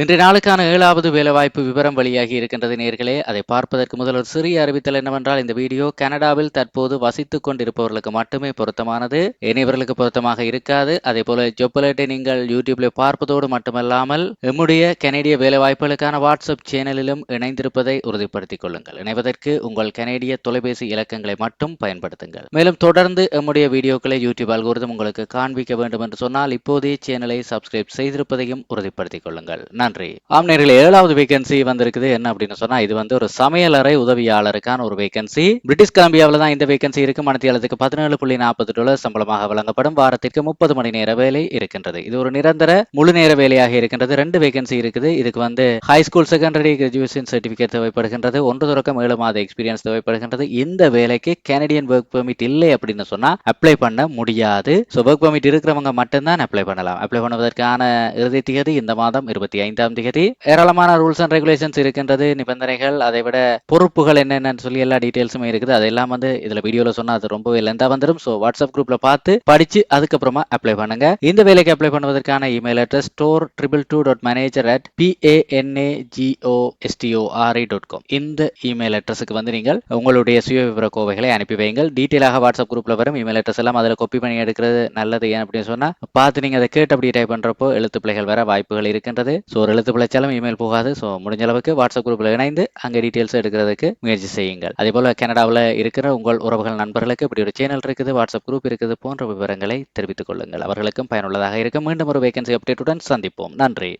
இன்றைய நாளுக்கான ஏழாவது வேலைவாய்ப்பு விவரம் வெளியாகி இருக்கின்றது நேர்களே. அதை பார்ப்பதற்கு முதல் ஒரு சிறிய அறிவித்தல் என்னவென்றால் இந்த வீடியோ கனடாவில் தற்போது வசித்துக் கொண்டிருப்பவர்களுக்கு மட்டுமே பொருத்தமானது. இனியவர்களுக்கு பொருத்தமாக இருக்காது. அதே போல ஜொப்பலேட்டை நீங்கள் யூடியூப்ல பார்ப்பதோடு மட்டுமல்லாமல் எம்முடைய கனேடிய வேலைவாய்ப்புகளுக்கான வாட்ஸ்அப் சேனலிலும் இணைந்திருப்பதை உறுதிப்படுத்திக் கொள்ளுங்கள். இணைவதற்கு உங்கள் கனேடிய தொலைபேசி இலக்கங்களை மட்டும் பயன்படுத்துங்கள். மேலும் தொடர்ந்து எம்முடைய வீடியோக்களை யூடியூப் அல்கோரிதம் உங்களுக்கு காண்பிக்க வேண்டும் என்று சொன்னால் இப்போதே சேனலை சப்ஸ்கிரைப் செய்திருப்பதையும் உறுதிப்படுத்திக் கொள்ளுங்கள். நன்றி. ஆம் ஏழாவது வேகன்சி வந்திருக்குது. என்ன அப்படின்னு சொன்னா இது வந்து ஒரு சமையலறை உதவியாளருக்கான ஒரு வேகன்சி பிரிட்டிஷ் கொலம்பியாவில் தான் இந்த வேகன்சி இருக்கு. மனத்தியாளத்துக்கு பதினேழு புள்ளி நாற்பது டாலர் சம்பளமாக வழங்கப்படும். வாரத்திற்கு முப்பது மணி நேர வேலை இருக்கின்றது. இது ஒரு நிரந்தர முழு நேர வேலையாக இருக்கின்றது. ரெண்டு வேகன்சி இருக்குது. இதுக்கு வந்து high school secondary graduation certificate தேவைப்படுகின்றது. ஒன்று தொடக்கம் ஏழு மாத எக்ஸ்பீரியன்ஸ் தேவைப்படுகின்றது. இந்த வேலைக்கு கனடியன் ஒர்க் பெர்மிட் இல்லை அப்படின்னு சொன்னா அப்ளை பண்ண முடியாது. ஸோ ஒர்க் பெர்மிட் இருக்கிறவங்க மட்டும்தான் அப்ளை பண்ணலாம். அப்ளை பண்ணுவதற்கான இறுதி தேதி இந்த மாதம் இருபத்தி ஐந்தாம் தேதி. ஏராளமான ரூல்ஸ் அண்ட் ரெகுலேஷன்ஸ் இருக்கின்றது நிபந்தனைகள் அதை விட பொறுப்புகள் என்னென்னு சொல்லி எல்லா டீட்டெயில்ஸுமே இருக்குது. அதெல்லாம் வந்து இதுல வீடியோல சொன்னா அது ரொம்பவே லெந்தா வந்துடும் ஸோ வாட்ஸ்அப் குரூப்ல பார்த்து படிச்சு அதுக்கப்புறமா அப்ளை பண்ணுங்க. இந்த வேலைக்கு apply பண்ணுவதற்கான email address store triple two dot manager at BANAGOSTORI dot com இந்த இமெயில் அட்ரஸுக்கு வந்து நீங்கள் உங்களுடைய சுய விவர கோவைகளை அனுப்பி வைங்கள். டீட்டெயிலாக வாட்ஸ்அப் குரூப்ல வரும். இமெயில் அட்ரஸ் எல்லாம் அதில் கொப்பி பண்ணி எடுக்கிறது நல்லது ஏன் அப்படின்னு சொன்னா பார்த்து நீங்க அதை கேட்டு அப்படி டைப் பண்றப்போ எழுத்து பிள்ளைகள் வர வாய்ப்புகள் இருக்கின்றது. ஸோ ஒரு எழுத்து பிழைச்சாலும் இமெயில் போகாது. ஸோ முடிஞ்ச அளவுக்கு வாட்ஸ்அப் குரூப்ல இணைந்து அங்கே டீட்டெயில்ஸ் எடுக்கிறதுக்கு முயற்சி செய்யுங்கள். அதே போல் கனடாவில் இருக்கிற உங்கள் உறவுகள் நண்பர்களுக்கு இப்படி ஒரு சேனல் இருக்குது வாட்ஸ்அப் குரூப் இருக்குது போன்ற விவரங்களை தெரிவித்துக் கொள்ளுங்கள். அவர்களுக்கும் பயனுள்ளதாக இருக்கும். மீண்டும் ஒரு வேகன்சி அப்டேட்டுடன் சந்திப்போம். நன்றி.